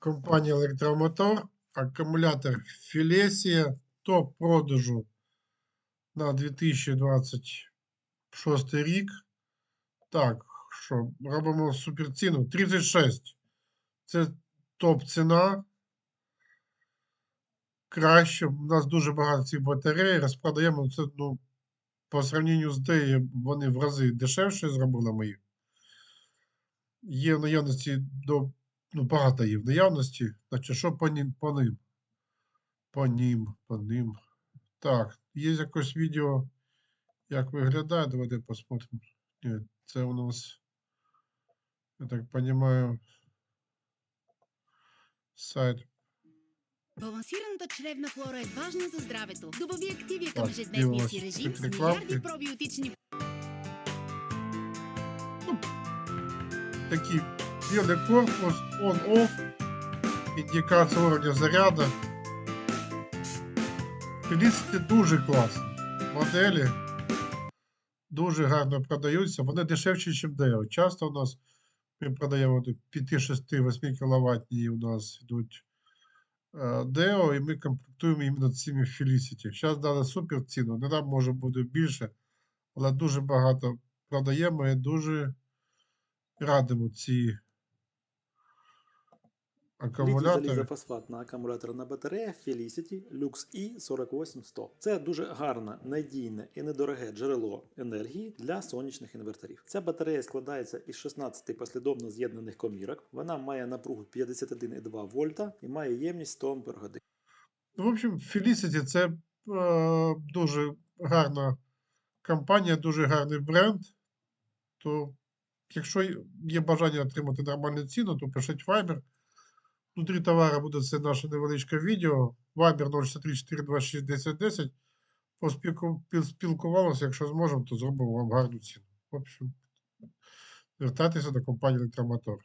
компанія Електромотор, акумулятор Філесія, топ продажу на 2026 рік. Так, що, робимо суперціну 36. Це топ ціна. Краще. У нас дуже багато цих батарей. Розпродаємо це, ну, по сравненню з DEA, вони в рази дешевше зробили мої. Є в наявності до, ну, багато є в наявності. Значить, що по ним? По ним? По ним, по ним. Так, є якось відео, як виглядає. Давайте посмотримо. Ні, це у нас, я так розумію, сайт. Балансираната чревна флора е важна за здравето. Добави активия към ежедневния си режим с милиарди пробиотични такий белый корпус, on-off, індикація уровня заряду. Felicity дуже класні. Моделі дуже гарно продаються. Вони дешевші, ніж Deo. Часто у нас ми продаємо 5-6-8 кВт у нас йдуть е, Deo, і ми комплектуємо іменно цими Felicity. Зараз дали супер ціну, не нам може бути більше, але дуже багато продаємо і дуже радимо ці Літій акумулятори. залізофосфатна акумуляторна батарея Felicity Lux E 48100. Це дуже гарне, надійне і недороге джерело енергії для сонячних інверторів. Ця батарея складається із 16 послідовно з'єднаних комірок. Вона має напругу 51,2 вольта і має ємність 100 Ах. Ну, В общем, Felicity це е, дуже гарна компанія, дуже гарний бренд. То, якщо є- є бажання отримати нормальну ціну, то пишіть Viber. Внутрі товару буде це наше невеличке відео. Вайбер 063 426 1010. Поспілку- піл- Спілкувалися, якщо зможемо, то зробимо вам гарну ціну. В общем, звертайтеся до компанії Електромотор.